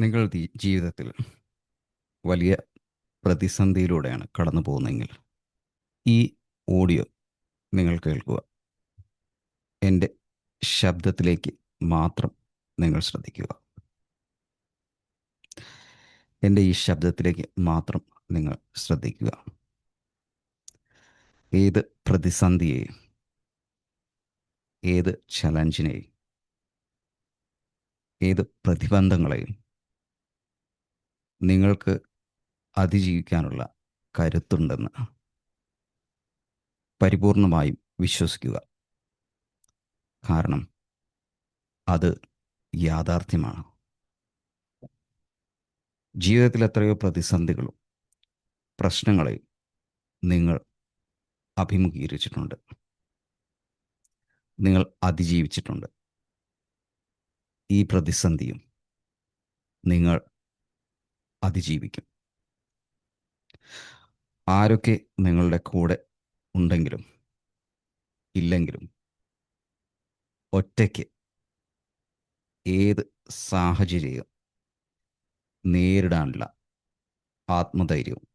നിങ്ങൾ ജീവിതത്തിൽ വലിയ പ്രതിസന്ധിയിലൂടെയാണ് കടന്നു പോകുന്നതെങ്കിൽ ഈ ഓഡിയോ നിങ്ങൾ കേൾക്കുക. എന്റെ ശബ്ദത്തിലേക്ക് മാത്രം നിങ്ങൾ ശ്രദ്ധിക്കുക. എന്റെ ഈ ശബ്ദത്തിലേക്ക് മാത്രം നിങ്ങൾ ശ്രദ്ധിക്കുക. ഏത് പ്രതിസന്ധിയെയും ഏത് ചലഞ്ചിനെയും ഏത് പ്രതിബന്ധങ്ങളെയും നിങ്ങൾക്ക് അതിജീവിക്കാനുള്ള കരുത്തുണ്ടെന്ന് പരിപൂർണമായും വിശ്വസിക്കുക. കാരണം അത് യാഥാർത്ഥ്യമാണ്. ജീവിതത്തിൽ എത്രയോ പ്രതിസന്ധികളും പ്രശ്നങ്ങളെയും നിങ്ങൾ അഭിമുഖീകരിച്ചിട്ടുണ്ട്. നിങ്ങൾ അതിജീവിച്ചിട്ടുണ്ട്. ഈ പ്രതിസന്ധിയും നിങ്ങൾ അതിജീവിക്കും. ആരൊക്കെ നിങ്ങളുടെ കൂടെ ഉണ്ടെങ്കിലും ഇല്ലെങ്കിലും ഒറ്റയ്ക്ക് ഏത് സാഹചര്യവും നേരിടാനുള്ള ആത്മധൈര്യവും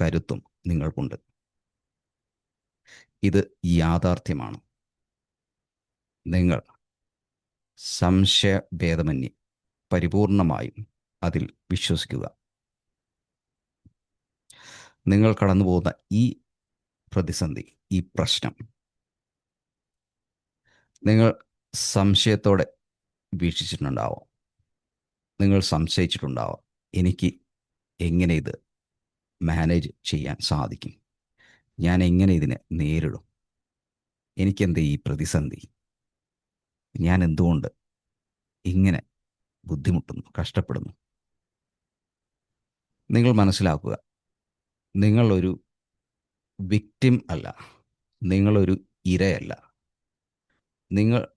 കരുത്തും നിങ്ങൾക്കുണ്ട്. ഇത് യാഥാർത്ഥ്യമാണ്. നിങ്ങൾ സംശയഭേദമന്യേ പരിപൂർണമായും അതിൽ വിശ്വസിക്കുക. നിങ്ങൾ കടന്നു പോകുന്ന ഈ പ്രതിസന്ധി ഈ പ്രശ്നം. നിങ്ങൾ സംശയത്തോടെ വീക്ഷിച്ചിട്ടുണ്ടാവാം. നിങ്ങൾ സംശയിച്ചിട്ടുണ്ടാവാം. എനിക്ക് എങ്ങനെ ഇത് മാനേജ് ചെയ്യാൻ സാധിക്കും? ഞാൻ എങ്ങനെ ഇതിനെ നേരിടും? എനിക്കെന്ത് ഈ പ്രതിസന്ധി? ഞാൻ എന്തുകൊണ്ട് ഇങ്ങനെ ബുദ്ധിമുട്ടുന്നു കഷ്ടപ്പെടുന്നു? നിങ്ങൾ മനസ്സിലാക്കുക നിങ്ങളൊരു വിക്റ്റിം അല്ല. നിങ്ങളൊരു ഇരയല്ല. നിങ്ങൾ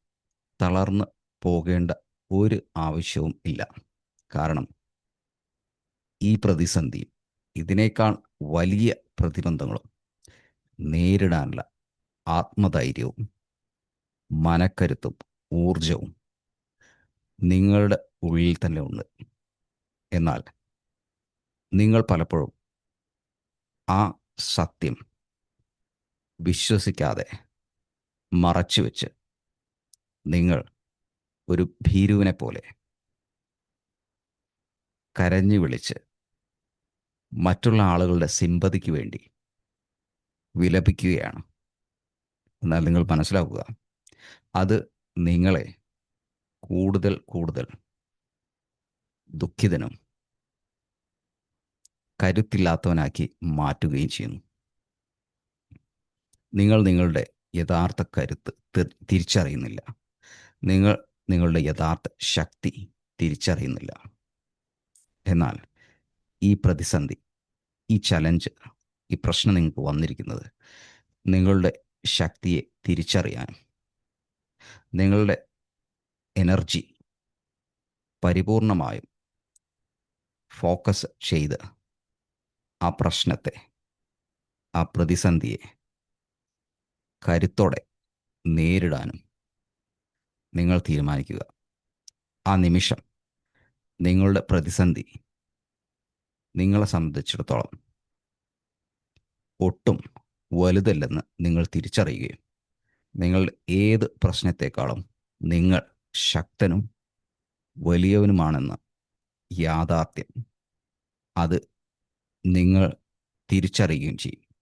തളർന്ന് പോകേണ്ട ഒരു ആവശ്യവും ഇല്ല. കാരണം ഈ പ്രതിസന്ധി ഇതിനേക്കാൾ വലിയ പ്രതിബന്ധങ്ങളും നേരിടാനുള്ള ആത്മധൈര്യവും മനക്കരുത്തും ഊർജവും നിങ്ങളുടെ ഉള്ളിൽ തന്നെ ഉണ്ട്. എന്നാൽ നിങ്ങൾ പലപ്പോഴും ആ സത്യം വിശ്വസിക്കാതെ മറച്ചുവെച്ച് നിങ്ങൾ ഒരു ഭീരുവിനെ പോലെ കരഞ്ഞു വിളിച്ച് മറ്റുള്ള ആളുകളുടെ സിമ്പതിക്ക് വേണ്ടി വിലപിക്കുകയാണ്. എന്നാൽ നിങ്ങൾ മനസ്സിലാക്കുക അത് നിങ്ങളെ കൂടുതൽ കൂടുതൽ ദുഃഖിതനും കരുത്തില്ലാത്തവനാക്കി മാറ്റുകയും ചെയ്യുന്നു. നിങ്ങൾ നിങ്ങളുടെ യഥാർത്ഥ കരുത്ത് തിരിച്ചറിയുന്നില്ല. നിങ്ങൾ നിങ്ങളുടെ യഥാർത്ഥ ശക്തി തിരിച്ചറിയുന്നില്ല. എന്നാൽ ഈ പ്രതിസന്ധി ഈ ചലഞ്ച് ഈ പ്രശ്നം നിങ്ങൾക്ക് വന്നിരിക്കുന്നത് നിങ്ങളുടെ ശക്തിയെ തിരിച്ചറിയാനും നിങ്ങളുടെ എനർജി പരിപൂർണമായും ഫോക്കസ് ചെയ്ത് ആ പ്രശ്നത്തെ ആ പ്രതിസന്ധിയെ കരുത്തോടെ നേരിടാനും നിങ്ങൾ തീരുമാനിക്കുക. ആ നിമിഷം നിങ്ങളുടെ പ്രതിസന്ധി നിങ്ങളെ സംബന്ധിച്ചിടത്തോളം ഒട്ടും വലുതല്ലെന്ന് നിങ്ങൾ തിരിച്ചറിയുകയും നിങ്ങൾ ഏത് പ്രശ്നത്തെക്കാളും നിങ്ങൾ ശക്തനും വലിയവനുമാണെന്ന് യാഥാർത്ഥ്യം അത് നിങ്ങൾ തിരിച്ചറിയുകയും ചെയ്യും.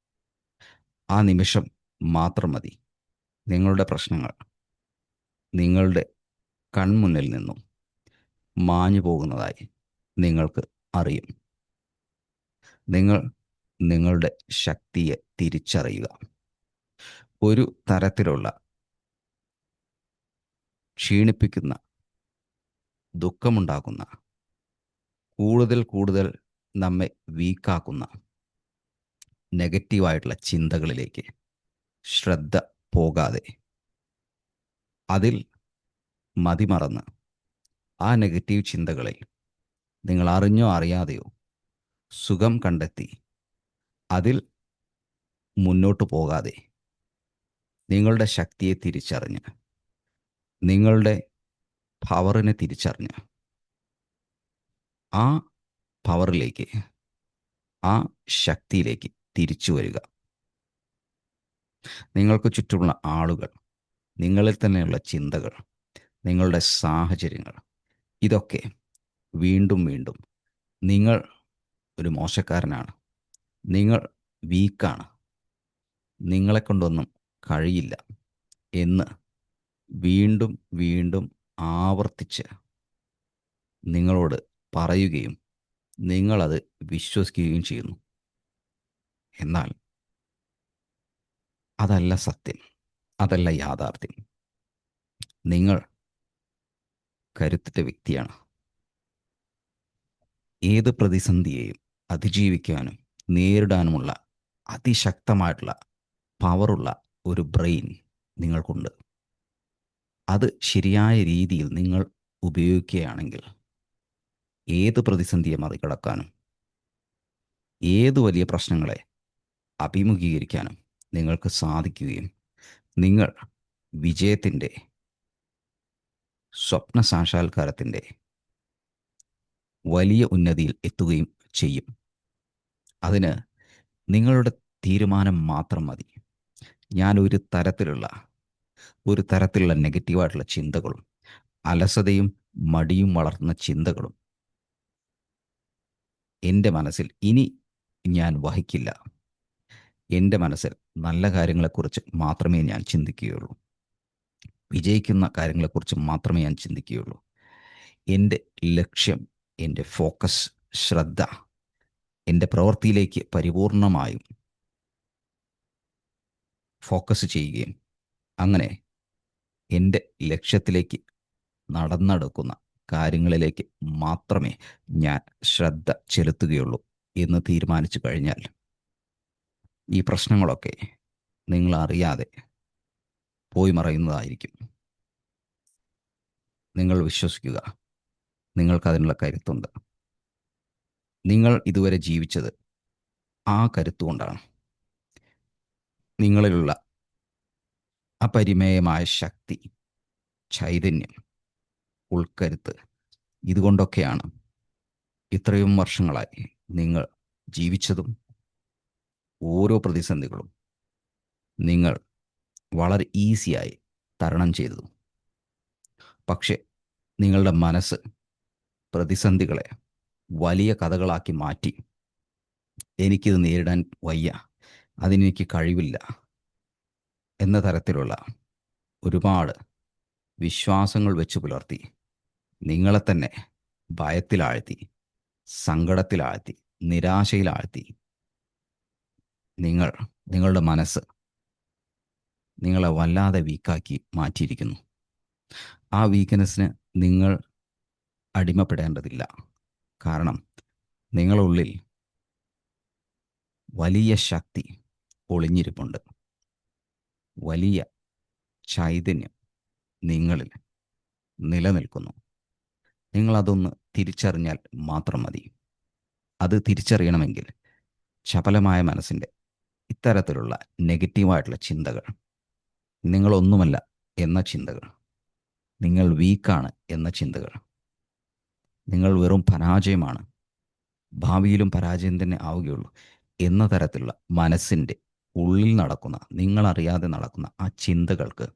ആ നിമിഷം മാത്രം മതി. നിങ്ങളുടെ പ്രശ്നങ്ങൾ നിങ്ങളുടെ കൺമുന്നിൽ നിന്നും മാഞ്ഞു പോകുന്നതായി നിങ്ങൾക്ക് അറിയും. നിങ്ങൾ നിങ്ങളുടെ ശക്തിയെ തിരിച്ചറിയുക. ഒരു തരത്തിലുള്ള ക്ഷീണിപ്പിക്കുന്ന ദുഃഖമുണ്ടാക്കുന്ന കൂടുതൽ കൂടുതൽ നമ്മെ വീക്കാക്കുന്ന നെഗറ്റീവായിട്ടുള്ള ചിന്തകളിലേക്ക് ശ്രദ്ധ പോകാതെ അതിൽ മതിമറന്ന് ആ നെഗറ്റീവ് ചിന്തകളിൽ നിങ്ങൾ അറിഞ്ഞോ അറിയാതെയോ സുഖം കണ്ടെത്തി അതിൽ മുന്നോട്ട് പോകാതെ നിങ്ങളുടെ ശക്തിയെ തിരിച്ചറിഞ്ഞ് നിങ്ങളുടെ പവറിനെ തിരിച്ചറിഞ്ഞ് ആ പവറിലേക്ക് ആ ശക്തിയിലേക്ക് തിരിച്ചു വരിക. നിങ്ങൾക്ക് ചുറ്റുമുള്ള ആളുകൾ നിങ്ങളിൽ തന്നെയുള്ള ചിന്തകൾ നിങ്ങളുടെ സാഹചര്യങ്ങൾ ഇതൊക്കെ വീണ്ടും വീണ്ടും നിങ്ങൾ ഒരു മോശക്കാരനാണ്. നിങ്ങൾ വീക്കാണ്. നിങ്ങളെ കൊണ്ടൊന്നും കഴിയില്ല എന്ന് വീണ്ടും വീണ്ടും ആവർത്തിച്ച് നിങ്ങളോട് പറയുകയും നിങ്ങളത് വിശ്വസിക്കുകയും ചെയ്യുന്നു. എന്നാൽ അതല്ല സത്യം. അതല്ല യാഥാർത്ഥ്യം. നിങ്ങൾ കരുത്തിട്ട വ്യക്തിയാണ്. ഏത് പ്രതിസന്ധിയെയും അതിജീവിക്കാനും നേരിടാനുമുള്ള അതിശക്തമായിട്ടുള്ള പവറുള്ള ഒരു ബ്രെയിൻ നിങ്ങൾക്കുണ്ട്. അത് ശരിയായ രീതിയിൽ നിങ്ങൾ ഉപയോഗിക്കുകയാണെങ്കിൽ ഏത് പ്രതിസന്ധിയെ മറികടക്കാനും ഏത് വലിയ പ്രശ്നങ്ങളെ അഭിമുഖീകരിക്കാനും നിങ്ങൾക്ക് സാധിക്കുകയും നിങ്ങൾ വിജയത്തിന്റെ സ്വപ്ന സാക്ഷാത്കാരത്തിന്റെ വലിയ ഉന്നതിയിൽ എത്തുകയും ചെയ്യും. അതിന് നിങ്ങളുടെ തീരുമാനം മാത്രം മതി. ഞാൻ ഒരു തരത്തിലുള്ള ഒരു തരത്തിലുള്ള നെഗറ്റീവായിട്ടുള്ള ചിന്തകളും അലസതയും മടിയും വളർത്തുന്ന ചിന്തകളും എന്റെ മനസ്സിൽ ഇനി ഞാൻ വഹിക്കില്ല. എന്റെ മനസ്സിൽ നല്ല കാര്യങ്ങളെക്കുറിച്ച് മാത്രമേ ഞാൻ ചിന്തിക്കുകയുള്ളൂ. വിജയിക്കുന്ന കാര്യങ്ങളെക്കുറിച്ച് മാത്രമേ ഞാൻ ചിന്തിക്കുകയുള്ളൂ. എന്റെ ലക്ഷ്യം എന്റെ ഫോക്കസ് ശ്രദ്ധ എന്റെ പ്രവൃത്തിയിലേക്ക് പരിപൂർണമായും ഫോക്കസ് ചെയ്യുകയും അങ്ങനെ എന്റെ ലക്ഷ്യത്തിലേക്ക് നടന്നെടുക്കുന്ന കാര്യങ്ങളിലേക്ക് മാത്രമേ ഞാൻ ശ്രദ്ധ ചെലുത്തുകയുള്ളൂ എന്ന് തീരുമാനിച്ചു കഴിഞ്ഞാൽ ഈ പ്രശ്നങ്ങളൊക്കെ നിങ്ങൾ അറിയാതെ പോയി മറയുന്നതായിരിക്കും. നിങ്ങൾ വിശ്വസിക്കുക. നിങ്ങൾക്കതിനുള്ള കരുത്തുണ്ട്. നിങ്ങൾ ഇതുവരെ ജീവിച്ചത് ആ കരുത്തുകൊണ്ടാണ് നിങ്ങളിലുള്ള അപരിമേയമായ ശക്തി ചൈതന്യം ഉൾക്കരുത്ത്. ഇതുകൊണ്ടൊക്കെയാണ് ഇത്രയും വർഷങ്ങളായി നിങ്ങൾ ജീവിച്ചതും ഓരോ പ്രതിസന്ധികളും നിങ്ങൾ വളരെ ഈസിയായി തരണം ചെയ്തതും. പക്ഷേ നിങ്ങളുടെ മനസ്സ് പ്രതിസന്ധികളെ വലിയ കഥകളാക്കി മാറ്റി. എനിക്കിത് നേരിടാൻ വയ്യ. അതിനെനിക്ക് കഴിവില്ല എന്ന തരത്തിലുള്ള ഒരുപാട് വിശ്വാസങ്ങൾ വെച്ച് പുലർത്തി നിങ്ങളെ തന്നെ ഭയത്തിലാഴ്ത്തി സങ്കടത്തിലാഴ്ത്തി നിരാശയിലാഴ്ത്തി. നിങ്ങൾ നിങ്ങളുടെ മനസ്സ് നിങ്ങളെ വല്ലാതെ വീക്കാക്കി മാറ്റിയിരിക്കുന്നു. ആ വീക്ക്നെസ്സിന് നിങ്ങൾ അടിമപ്പെടേണ്ടതില്ല. കാരണം നിങ്ങളുള്ളിൽ വലിയ ശക്തി ഒളിഞ്ഞിരിപ്പുണ്ട്. വലിയ ചൈതന്യം നിങ്ങളിൽ നിലനിൽക്കുന്നു. നിങ്ങളതൊന്ന് തിരിച്ചറിഞ്ഞാൽ മാത്രം മതി. അത് തിരിച്ചറിയണമെങ്കിൽ ശബലമായ മനസ്സിന്റെ ഇത്തരത്തിലുള്ള നെഗറ്റീവായിട്ടുള്ള ചിന്തകൾ നിങ്ങളൊന്നുമല്ല എന്ന ചിന്തകൾ നിങ്ങൾ വീക്കാണ് എന്ന ചിന്തകൾ നിങ്ങൾ വെറും പരാജയമാണ് ഭാവിയിലും പരാജയം തന്നെ ആവുകയുള്ളൂ എന്ന തരത്തിലുള്ള മനസ്സിന്റെ ഉള്ളിൽ നടക്കുന്ന നിങ്ങളറിയാതെ നടക്കുന്ന ആ ചിന്തകൾക്ക്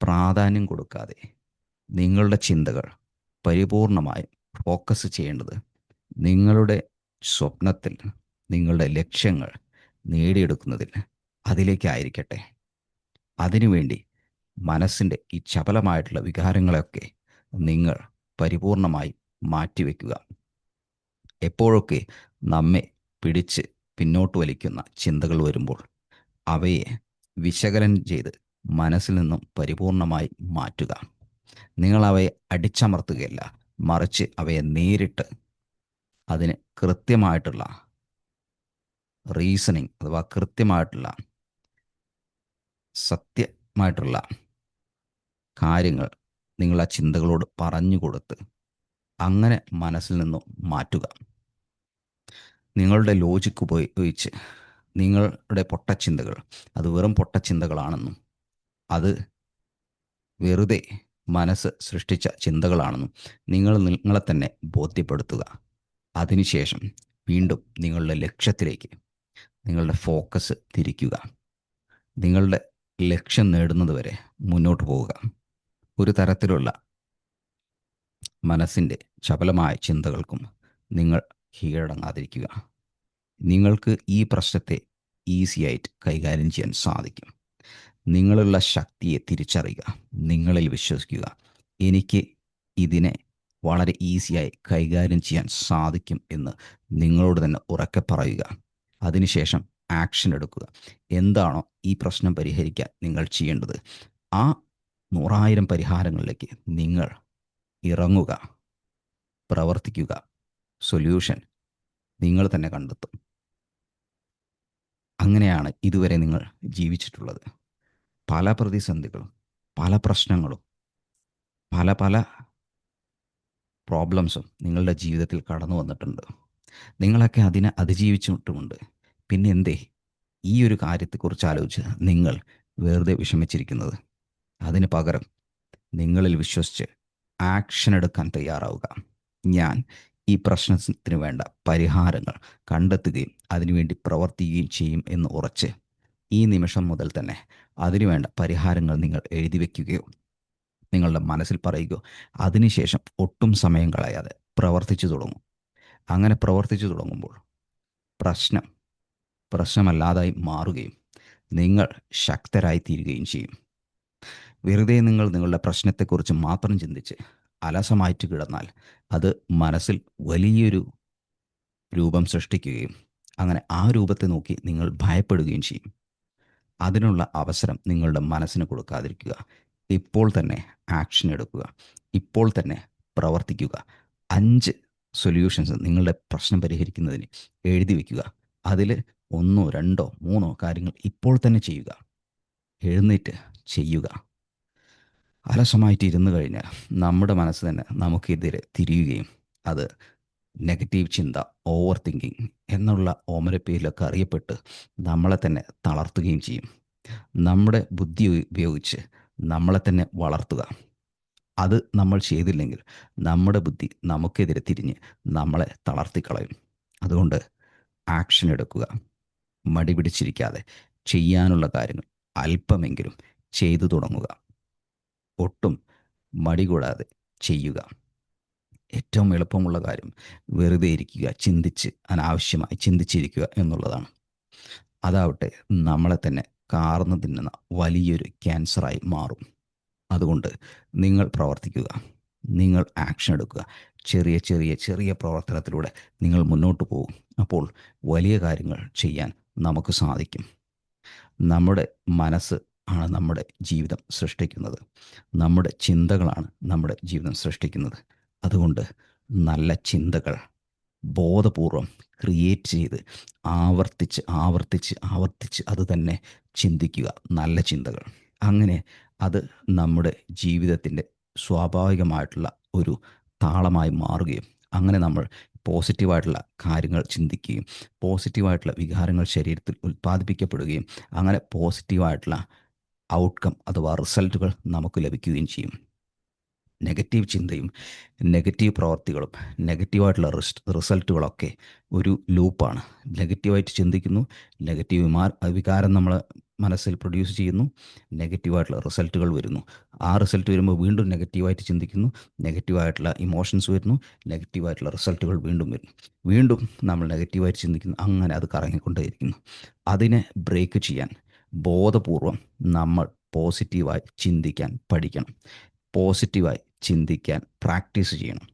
പ്രാധാന്യം കൊടുക്കാതെ നിങ്ങളുടെ ചിന്തകൾ പരിപൂർണമായും ഫോക്കസ് ചെയ്യേണ്ടത് നിങ്ങളുടെ സ്വപ്നത്തിൽ നിങ്ങളുടെ ലക്ഷ്യങ്ങൾ നേടിയെടുക്കുന്നതിൽ അതിലേക്കായിരിക്കട്ടെ. അതിനുവേണ്ടി മനസ്സിന്റെ ഈ ചപലമായിട്ടുള്ള വികാരങ്ങളെയൊക്കെ നിങ്ങൾ പരിപൂർണമായി മാറ്റിവെക്കുക. എപ്പോഴൊക്കെ നമ്മെ പിടിച്ച് പിന്നോട്ട് വലിക്കുന്ന ചിന്തകൾ വരുമ്പോൾ അവയെ വിശകലനം ചെയ്ത് മനസ്സിൽ നിന്നും പരിപൂർണമായി മാറ്റുക. നിങ്ങൾ അവയെ അടിച്ചമർത്തുകയല്ല. മറിച്ച് അവയെ നേരിട്ട് അതിന് കൃത്യമായിട്ടുള്ള റീസണിങ് അഥവാ കൃത്യമായിട്ടുള്ള സത്യമായിട്ടുള്ള കാര്യങ്ങൾ നിങ്ങൾ ആ ചിന്തകളോട് പറഞ്ഞു കൊടുത്ത് അങ്ങനെ മനസ്സിൽ നിന്നും മാറ്റുക. നിങ്ങളുടെ ലോജിക്ക് ഉപയോഗിച്ച് നിങ്ങളുടെ പൊട്ടച്ചിന്തകൾ അത് വെറും പൊട്ടച്ചിന്തകളാണെന്നും അത് വെറുതെ മനസ്സ് സൃഷ്ടിച്ച ചിന്തകളാണെന്നും നിങ്ങൾ നിങ്ങളെ തന്നെ ബോധ്യപ്പെടുത്തുക. അതിനുശേഷം വീണ്ടും നിങ്ങളുടെ ലക്ഷ്യത്തിലേക്ക് നിങ്ങളുടെ ഫോക്കസ് തിരിക്കുക. നിങ്ങളുടെ ലക്ഷ്യം നേടുന്നത് വരെ മുന്നോട്ട് പോവുക. ഒരു തരത്തിലുള്ള മനസ്സിന്റെ ചപലമായ ചിന്തകൾക്കും നിങ്ങൾ കീഴടങ്ങാതിരിക്കുക. നിങ്ങൾക്ക് ഈ പ്രശ്നത്തെ ഈസിയായിട്ട് കൈകാര്യം ചെയ്യാൻ സാധിക്കും. നിങ്ങളുള്ള ശക്തിയെ തിരിച്ചറിയുക നിങ്ങളിൽ വിശ്വസിക്കുക. എനിക്ക് ഇതിനെ വളരെ ഈസിയായി കൈകാര്യം ചെയ്യാൻ സാധിക്കും എന്ന് നിങ്ങളോട് തന്നെ ഉറക്കെ പറയുക. അതിനുശേഷം ആക്ഷൻ എടുക്കുക. എന്താണോ ഈ പ്രശ്നം പരിഹരിക്കാൻ നിങ്ങൾ ചെയ്യേണ്ടത്. ആ നൂറായിരം പരിഹാരങ്ങളിലേക്ക് നിങ്ങൾ ഇറങ്ങുക. പ്രവർത്തിക്കുക. സൊല്യൂഷൻ നിങ്ങൾ തന്നെ കണ്ടെത്തും. അങ്ങനെയാണ് ഇതുവരെ നിങ്ങൾ ജീവിച്ചിട്ടുള്ളത്. പല പ്രതിസന്ധികളും പല പ്രശ്നങ്ങളും പല പല പ്രോബ്ലംസും നിങ്ങളുടെ ജീവിതത്തിൽ കടന്നു വന്നിട്ടുണ്ട്. നിങ്ങളൊക്കെ അതിനെ അതിജീവിച്ചിട്ടുമുണ്ട്. പിന്നെ എന്തേ? ഈ ഒരു കാര്യത്തെക്കുറിച്ച് ആലോചിച്ച് നിങ്ങൾ വെറുതെ വിഷമിച്ചിരിക്കുന്നത്. അതിന് പകരം നിങ്ങളിൽ വിശ്വസിച്ച് ആക്ഷൻ എടുക്കാൻ തയ്യാറാവുക. ഞാൻ ഈ പ്രശ്നത്തിന് വേണ്ട പരിഹാരങ്ങൾ കണ്ടെത്തുകയും അതിനുവേണ്ടി പ്രവർത്തിക്കുകയും ചെയ്യും എന്ന് ഉറച്ച് ഈ നിമിഷം മുതൽ തന്നെ അതിനുവേണ്ട പരിഹാരങ്ങൾ നിങ്ങൾ എഴുതി വയ്ക്കുകയോ നിങ്ങളുടെ മനസ്സിൽ പറയുകയോ അതിനുശേഷം ഒട്ടും സമയം കളയാതെ പ്രവർത്തിച്ചു തുടങ്ങും. അങ്ങനെ പ്രവർത്തിച്ചു തുടങ്ങുമ്പോൾ പ്രശ്നം പ്രശ്നമല്ലാതായി മാറുകയും നിങ്ങൾ ശക്തരായി തീരുകയും ചെയ്യും. വെറുതെ നിങ്ങൾ നിങ്ങളുടെ പ്രശ്നത്തെക്കുറിച്ച് മാത്രം ചിന്തിച്ച് അലസമായിട്ട് കിടന്നാൽ അത് മനസ്സിൽ വലിയൊരു രൂപം സൃഷ്ടിക്കുകയും അങ്ങനെ ആ രൂപത്തെ നോക്കി നിങ്ങൾ ഭയപ്പെടുകയും ചെയ്യും. അതിനുള്ള അവസരം നിങ്ങളുടെ മനസ്സിന് കൊടുക്കാതിരിക്കുക. ഇപ്പോൾ തന്നെ ആക്ഷൻ എടുക്കുക. ഇപ്പോൾ തന്നെ പ്രവർത്തിക്കുക. അഞ്ച് സൊല്യൂഷൻസ് നിങ്ങളുടെ പ്രശ്നം പരിഹരിക്കുന്നതിന് എഴുതി വയ്ക്കുക അതിൽ ഒന്നോ രണ്ടോ മൂന്നോ കാര്യങ്ങൾ ഇപ്പോൾ തന്നെ ചെയ്യുക. എഴുന്നേറ്റ് ചെയ്യുക. അലസമായിട്ട് ഇരുന്ന് കഴിഞ്ഞാൽ നമ്മുടെ മനസ്സ് തന്നെ നമുക്കെതിരെ തിരിയുകയും അത് നെഗറ്റീവ് ചിന്ത ഓവർ തിങ്കിങ് എന്നുള്ള ഓമരപ്പേരിലൊക്കെ അറിയപ്പെട്ട് നമ്മളെ തന്നെ തളർത്തുകയും ചെയ്യും. നമ്മുടെ ബുദ്ധി ഉപയോഗിച്ച് നമ്മളെ തന്നെ വളർത്തുക. അത് നമ്മൾ ചെയ്തില്ലെങ്കിൽ നമ്മുടെ ബുദ്ധി നമുക്കെതിരെ തിരിഞ്ഞ് നമ്മളെ തളർത്തിക്കളയും. അതുകൊണ്ട് ആക്ഷൻ എടുക്കുക. മടി പിടിച്ചിരിക്കാതെ ചെയ്യാനുള്ള കാര്യങ്ങൾ അല്പമെങ്കിലും ചെയ്തു തുടങ്ങുക. ഒട്ടും മടി കൂടാതെ ചെയ്യുക. ഏറ്റവും എളുപ്പമുള്ള കാര്യം. വെറുതെ ഇരിക്കുക ചിന്തിച്ച് അനാവശ്യമായി ചിന്തിച്ചിരിക്കുക എന്നുള്ളതാണ്. അതാവട്ടെ നമ്മളെ തന്നെ കാർന്നു തിന്നുന്ന വലിയൊരു ക്യാൻസറായി മാറും. അതുകൊണ്ട് നിങ്ങൾ പ്രവർത്തിക്കുക. നിങ്ങൾ ആക്ഷൻ എടുക്കുക. ചെറിയ ചെറിയ ചെറിയ പ്രവർത്തനത്തിലൂടെ നിങ്ങൾ മുന്നോട്ട് പോകും. അപ്പോൾ വലിയ കാര്യങ്ങൾ ചെയ്യാൻ നമുക്ക് സാധിക്കും. നമ്മുടെ മനസ്സ് ആണ് നമ്മുടെ ജീവിതം സൃഷ്ടിക്കുന്നത്. നമ്മുടെ ചിന്തകളാണ് നമ്മുടെ ജീവിതം സൃഷ്ടിക്കുന്നത്. അതുകൊണ്ട് നല്ല ചിന്തകൾ ബോധപൂർവം ക്രിയേറ്റ് ചെയ്ത് ആവർത്തിച്ച് ആവർത്തിച്ച് ആവർത്തിച്ച് അത് തന്നെ ചിന്തിക്കുക. നല്ല ചിന്തകൾ. അങ്ങനെ അത് നമ്മുടെ ജീവിതത്തിന്റെ സ്വാഭാവികമായിട്ടുള്ള ഒരു താളമായി മാറുകയും അങ്ങനെ നമ്മൾ പോസിറ്റീവായിട്ടുള്ള കാര്യങ്ങൾ ചിന്തിക്കുകയും പോസിറ്റീവായിട്ടുള്ള വികാരങ്ങൾ ശരീരത്തിൽ ഉൽപ്പാദിപ്പിക്കപ്പെടുകയും അങ്ങനെ പോസിറ്റീവായിട്ടുള്ള ഔട്ട്കം അഥവാ റിസൾട്ടുകൾ നമുക്ക് ലഭിക്കുകയും ചെയ്യും. നെഗറ്റീവ് ചിന്തയും നെഗറ്റീവ് പ്രവർത്തികളും നെഗറ്റീവായിട്ടുള്ള റിസൾട്ടുകളൊക്കെ ഒരു ലൂപ്പാണ്. നെഗറ്റീവായിട്ട് ചിന്തിക്കുന്നു നെഗറ്റീവ് വികാരം നമ്മൾ മനസ്സിൽ പ്രൊഡ്യൂസ് ചെയ്യുന്നു നെഗറ്റീവായിട്ടുള്ള റിസൾട്ടുകൾ വരുന്നു. ആ റിസൾട്ട് വരുമ്പോൾ വീണ്ടും നെഗറ്റീവായിട്ട് ചിന്തിക്കുന്നു നെഗറ്റീവായിട്ടുള്ള ഇമോഷൻസ് വരുന്നു നെഗറ്റീവായിട്ടുള്ള റിസൾട്ടുകൾ വീണ്ടും വരുന്നു. വീണ്ടും നമ്മൾ നെഗറ്റീവായിട്ട് ചിന്തിക്കുന്നു അങ്ങനെ അത് കറങ്ങിക്കൊണ്ടേയിരിക്കുന്നു. അതിനെ ബ്രേക്ക് ചെയ്യാൻ ബോധപൂർവം നമ്മൾ പോസിറ്റീവായി ചിന്തിക്കാൻ പഠിക്കണം. പോസിറ്റീവായി ചിന്തിക്കാൻ പ്രാക്ടീസ് ചെയ്യണം.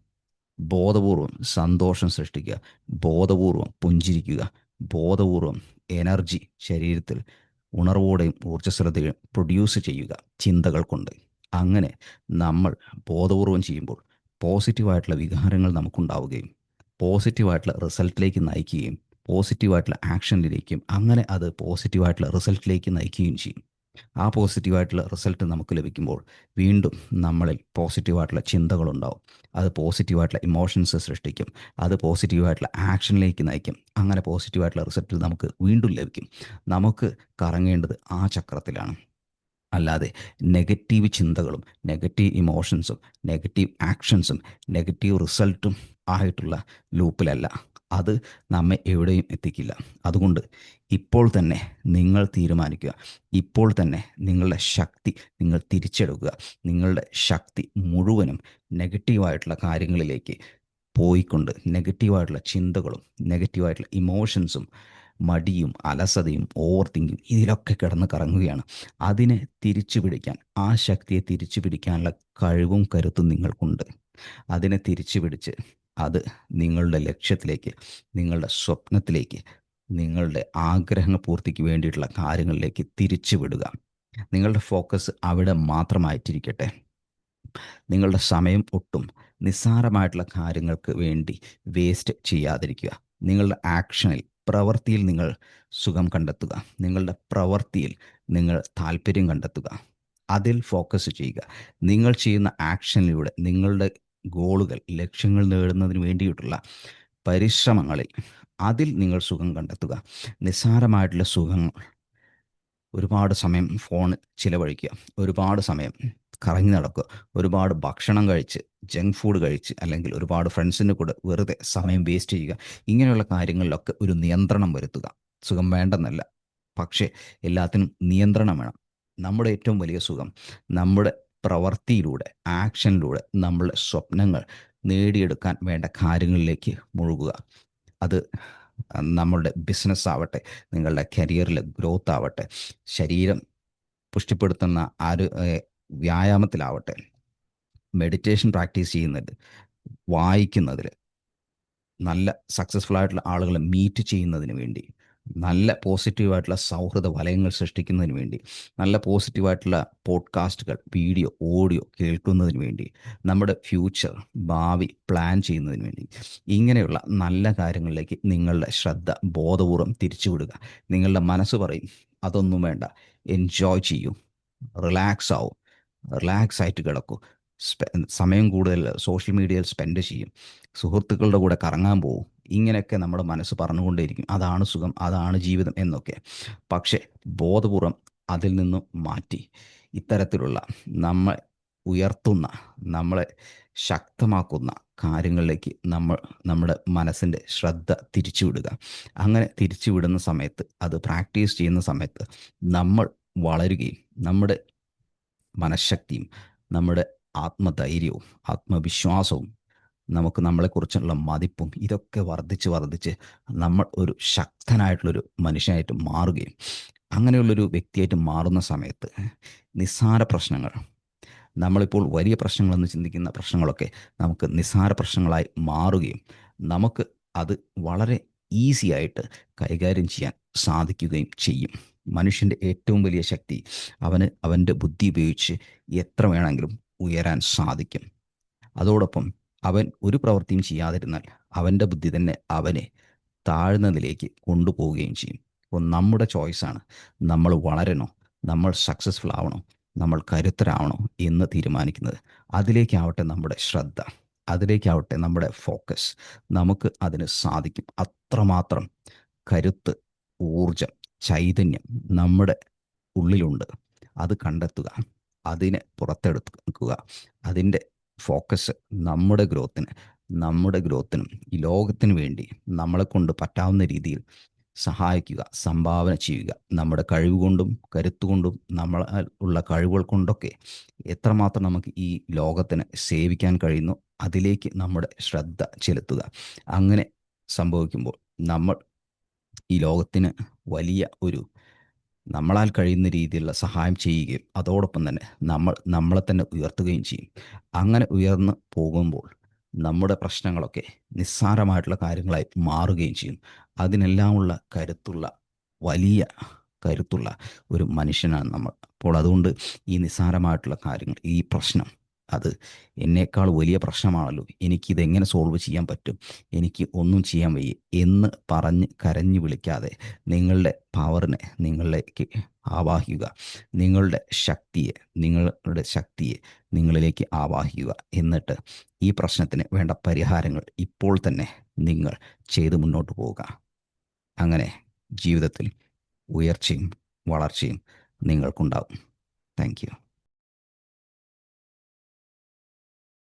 ബോധപൂർവം സന്തോഷം സൃഷ്ടിക്കുക ബോധപൂർവം പുഞ്ചിരിക്കുക ബോധപൂർവം എനർജി ശരീരത്തിൽ ഉണർവോടെയും ഊർജസ്വലതയും പ്രൊഡ്യൂസ് ചെയ്യുക ചിന്തകൾ കൊണ്ട്. അങ്ങനെ നമ്മൾ ബോധപൂർവം ചെയ്യുമ്പോൾ പോസിറ്റീവായിട്ടുള്ള വികാരങ്ങൾ നമുക്കുണ്ടാവുകയും പോസിറ്റീവായിട്ടുള്ള റിസൾട്ടിലേക്ക് നയിക്കുകയും പോസിറ്റീവായിട്ടുള്ള ആക്ഷനിലേക്കും അങ്ങനെ അത് പോസിറ്റീവായിട്ടുള്ള റിസൾട്ടിലേക്ക് നയിക്കുകയും ചെയ്യും. ആ പോസിറ്റീവായിട്ടുള്ള റിസൾട്ട് നമുക്ക് ലഭിക്കുമ്പോൾ വീണ്ടും നമ്മളിൽ പോസിറ്റീവായിട്ടുള്ള ചിന്തകളുണ്ടാവും. അത് പോസിറ്റീവായിട്ടുള്ള ഇമോഷൻസ് സൃഷ്ടിക്കും. അത് പോസിറ്റീവായിട്ടുള്ള ആക്ഷനിലേക്ക് നയിക്കും. അങ്ങനെ പോസിറ്റീവായിട്ടുള്ള റിസൾട്ട് നമുക്ക് വീണ്ടും ലഭിക്കും. നമുക്ക് കറങ്ങേണ്ടത് ആ ചക്രത്തിലാണ്. അല്ലാതെ നെഗറ്റീവ് ചിന്തകളും നെഗറ്റീവ് ഇമോഷൻസും നെഗറ്റീവ് ആക്ഷൻസും നെഗറ്റീവ് റിസൾട്ടും ആയിട്ടുള്ള ലൂപ്പിലല്ല അത് നമ്മെ എവിടെയും എത്തിക്കില്ല. അതുകൊണ്ട് ഇപ്പോൾ തന്നെ നിങ്ങൾ തീരുമാനിക്കുക. ഇപ്പോൾ തന്നെ നിങ്ങളുടെ ശക്തി നിങ്ങൾ തിരിച്ചെടുക്കുക. നിങ്ങളുടെ ശക്തി മുഴുവനും നെഗറ്റീവായിട്ടുള്ള കാര്യങ്ങളിലേക്ക് പോയിക്കൊണ്ട് നെഗറ്റീവായിട്ടുള്ള ചിന്തകളും നെഗറ്റീവായിട്ടുള്ള ഇമോഷൻസും മടിയും അലസതയും ഓവർ തിങ്കിങ് ഇതിലൊക്കെ കിടന്ന് കറങ്ങുകയാണ്. അതിനെ തിരിച്ചു പിടിക്കാൻ ആ ശക്തിയെ തിരിച്ചു പിടിക്കാനുള്ള കഴിവും കരുത്തും നിങ്ങൾക്കുണ്ട്. അതിനെ തിരിച്ചു പിടിച്ച് അത് നിങ്ങളുടെ ലക്ഷ്യത്തിലേക്ക് നിങ്ങളുടെ സ്വപ്നത്തിലേക്ക് നിങ്ങളുടെ ആഗ്രഹങ്ങൾ പൂർത്തിക്ക് വേണ്ടിയിട്ടുള്ള കാര്യങ്ങളിലേക്ക് തിരിച്ചു വിടുക. നിങ്ങളുടെ ഫോക്കസ് അവിടെ മാത്രമായിട്ടിരിക്കട്ടെ. നിങ്ങളുടെ സമയം ഒട്ടും നിസ്സാരമായിട്ടുള്ള കാര്യങ്ങൾക്ക് വേണ്ടി വേസ്റ്റ് ചെയ്യാതിരിക്കുക. നിങ്ങളുടെ ആക്ഷനിൽ പ്രവൃത്തിയിൽ നിങ്ങൾ സുഖം കണ്ടെത്തുക. നിങ്ങളുടെ പ്രവൃത്തിയിൽ നിങ്ങൾ താല്പര്യം കണ്ടെത്തുക. അതിൽ ഫോക്കസ് ചെയ്യുക. നിങ്ങൾ ചെയ്യുന്ന ആക്ഷനിലൂടെ നിങ്ങളുടെ ഗോളുകൾ ലക്ഷ്യങ്ങൾ നേടുന്നതിന് വേണ്ടിയിട്ടുള്ള പരിശ്രമങ്ങളിൽ അതിൽ നിങ്ങൾ സുഖം കണ്ടെത്തുക. നിസ്സാരമായിട്ടുള്ള സുഖങ്ങൾ. ഒരുപാട് സമയം ഫോൺ ചിലവഴിക്കുക. ഒരുപാട് സമയം കറങ്ങി നടക്കുക. ഒരുപാട് ഭക്ഷണം കഴിച്ച് ജങ്ക് ഫുഡ് കഴിച്ച് അല്ലെങ്കിൽ ഒരുപാട് ഫ്രണ്ട്സിന്റെ കൂടെ വെറുതെ സമയം വേസ്റ്റ് ചെയ്യുക. ഇങ്ങനെയുള്ള കാര്യങ്ങളിലൊക്കെ ഒരു നിയന്ത്രണം വരുത്തുക. സുഖം വേണ്ടെന്നല്ല. പക്ഷേ എല്ലാത്തിനും നിയന്ത്രണം വേണം. നമ്മുടെ ഏറ്റവും വലിയ സുഖം നമ്മുടെ പ്രവൃത്തിയിലൂടെ ആക്ഷനിലൂടെ നമ്മളുടെ സ്വപ്നങ്ങൾ നേടിയെടുക്കാൻ വേണ്ട കാര്യങ്ങളിലേക്ക് മുഴുകുക. അത് നമ്മളുടെ ബിസിനസ് ആവട്ടെ നിങ്ങളുടെ കരിയറിലെ ഗ്രോത്ത് ആവട്ടെ ശരീരം പുഷ്ടിപ്പെടുത്തുന്ന ആര് വ്യായാമത്തിലാവട്ടെ മെഡിറ്റേഷൻ പ്രാക്ടീസ് ചെയ്യുന്നത് വായിക്കുന്നതിൽ നല്ല സക്സസ്ഫുൾ ആയിട്ടുള്ള ആളുകളെ മീറ്റ് ചെയ്യുന്നതിന് വേണ്ടി നല്ല പോസിറ്റീവായിട്ടുള്ള സൗഹൃദ വലയങ്ങൾ സൃഷ്ടിക്കുന്നതിന് വേണ്ടി നല്ല പോസിറ്റീവായിട്ടുള്ള പോഡ്കാസ്റ്റുകൾ വീഡിയോ ഓഡിയോ കേൾക്കുന്നതിന് വേണ്ടി നമ്മുടെ ഫ്യൂച്ചർ ഭാവി പ്ലാൻ ചെയ്യുന്നതിന് വേണ്ടി ഇങ്ങനെയുള്ള നല്ല കാര്യങ്ങളിലേക്ക് നിങ്ങളുടെ ശ്രദ്ധ ബോധപൂർവം തിരിച്ചുവിടുക. നിങ്ങളുടെ മനസ്സ് പറയും അതൊന്നും വേണ്ട എൻജോയ് ചെയ്യൂ റിലാക്സ് ആവും റിലാക്സ് ആയിട്ട് കിടക്കൂ സമയം കൂടുതൽ സോഷ്യൽ മീഡിയയിൽ സ്പെൻഡ് ചെയ്യും സുഹൃത്തുക്കളുടെ കൂടെ കറങ്ങാൻ പോകും ഇങ്ങനെയൊക്കെ നമ്മുടെ മനസ്സ് പറഞ്ഞുകൊണ്ടേയിരിക്കും. അതാണ് സുഖം അതാണ് ജീവിതം എന്നൊക്കെ. പക്ഷേ ബോധപൂർവം അതിൽ നിന്നും മാറ്റി ഇത്തരത്തിലുള്ള നമ്മൾ ഉയർത്തുന്ന നമ്മളെ ശക്തമാക്കുന്ന കാര്യങ്ങളിലേക്ക് നമ്മൾ നമ്മുടെ മനസ്സിന്റെ ശ്രദ്ധ തിരിച്ചുവിടുക. അങ്ങനെ തിരിച്ചുവിടുന്ന സമയത്ത് അത് പ്രാക്ടീസ് ചെയ്യുന്ന സമയത്ത് നമ്മൾ വളരുകയും നമ്മുടെ മനഃശക്തിയും നമ്മുടെ ആത്മധൈര്യവും ആത്മവിശ്വാസവും നമുക്ക് നമ്മളെക്കുറിച്ചുള്ള മതിപ്പും ഇതൊക്കെ വർദ്ധിച്ച് വർദ്ധിച്ച് നമ്മൾ ഒരു ശക്തനായിട്ടുള്ളൊരു മനുഷ്യനായിട്ട് മാറുകയും അങ്ങനെയുള്ളൊരു വ്യക്തിയായിട്ട് മാറുന്ന സമയത്ത് നിസ്സാര പ്രശ്നങ്ങൾ നമ്മളിപ്പോൾ വലിയ പ്രശ്നങ്ങളെന്ന് ചിന്തിക്കുന്ന പ്രശ്നങ്ങളൊക്കെ നമുക്ക് നിസ്സാര പ്രശ്നങ്ങളായി മാറുകയും നമുക്ക് അത് വളരെ ഈസി ആയിട്ട് കൈകാര്യം ചെയ്യാൻ സാധിക്കുകയും ചെയ്യും. മനുഷ്യന്റെ ഏറ്റവും വലിയ ശക്തി അവന് അവന്റെ ബുദ്ധി ഉപയോഗിച്ച് എത്ര വേണമെങ്കിലും ഉയരാൻ സാധിക്കും. അതോടൊപ്പം അവൻ ഒരു പ്രവൃത്തിയും ചെയ്യാതിരുന്നാൽ അവന്റെ ബുദ്ധി തന്നെ അവനെ താഴ്ന്നതിലേക്ക് കൊണ്ടുപോവുകയും ചെയ്യും. അപ്പോൾ നമ്മുടെ ചോയ്സാണ് നമ്മൾ വളരണോ? നമ്മൾ സക്സസ്ഫുൾ ആവണോ? നമ്മൾ കരുത്തരാവണോ എന്ന് തീരുമാനിക്കുന്നത്. അതിലേക്കാവട്ടെ നമ്മുടെ ശ്രദ്ധ. അതിലേക്കാവട്ടെ നമ്മുടെ ഫോക്കസ് നമുക്ക് അതിന് സാധിക്കും. അത്രമാത്രം കരുത്ത് ഊർജം ചൈതന്യം നമ്മുടെ ഉള്ളിലുണ്ട്. അത് കണ്ടെത്തുക. അതിനെ പുറത്തെടുക്കുക. അതിന്റെ ഫോക്കസ് നമ്മുടെ ഗ്രോത്തിന് നമ്മുടെ ഗ്രോത്തിനും ഈ ലോകത്തിന് വേണ്ടി നമ്മളെ കൊണ്ട് പറ്റാവുന്ന രീതിയിൽ സഹായിക്കുക സംഭാവന ചെയ്യുക. നമ്മുടെ കഴിവ് കൊണ്ടും കരുത്തുകൊണ്ടും നമ്മൾ ഉള്ള കഴിവുകൾ കൊണ്ടൊക്കെ എത്രമാത്രം നമുക്ക് ഈ ലോകത്തിന് സേവിക്കാൻ കഴിയുന്നു അതിലേക്ക് നമ്മുടെ ശ്രദ്ധ ചെലുത്തുക. അങ്ങനെ സംഭവിക്കുമ്പോൾ നമ്മൾ ഈ ലോകത്തിന് വലിയ ഒരു നമ്മളാൽ കഴിയുന്ന രീതിയിലുള്ള സഹായം ചെയ്യുകയും അതോടൊപ്പം തന്നെ നമ്മൾ നമ്മളെ തന്നെ ഉയർത്തുകയും ചെയ്യും. അങ്ങനെ ഉയർന്ന് പോകുമ്പോൾ നമ്മുടെ പ്രശ്നങ്ങളൊക്കെ നിസ്സാരമായിട്ടുള്ള കാര്യങ്ങളായി മാറുകയും ചെയ്യും. അതിനെല്ലാമുള്ള കരുത്തുള്ള വലിയ കരുത്തുള്ള ഒരു മനുഷ്യനാണ് നമ്മൾ. അപ്പോൾ അതുകൊണ്ട് ഈ നിസ്സാരമായിട്ടുള്ള കാര്യങ്ങൾ ഈ പ്രശ്നം അത് എന്നേക്കാൾ വലിയ പ്രശ്നമാണല്ലോ. എനിക്കിതെങ്ങനെ സോൾവ് ചെയ്യാൻ പറ്റും? എനിക്ക് ഒന്നും ചെയ്യാൻ വയ്യ. എന്ന് പറഞ്ഞ് കരഞ്ഞു വിളിക്കാതെ നിങ്ങളുടെ പവറിനെ നിങ്ങളിലേക്ക് ആവാഹിക്കുക. നിങ്ങളുടെ ശക്തിയെ നിങ്ങളുടെ ശക്തിയെ നിങ്ങളിലേക്ക് ആവാഹിക്കുക. എന്നിട്ട് ഈ പ്രശ്നത്തിന് വേണ്ട പരിഹാരങ്ങൾ ഇപ്പോൾ തന്നെ നിങ്ങൾ ചെയ്ത് മുന്നോട്ട് പോവുക. അങ്ങനെ ജീവിതത്തിൽ ഉയർച്ചയും വളർച്ചയും നിങ്ങൾക്കുണ്ടാവും. Thank you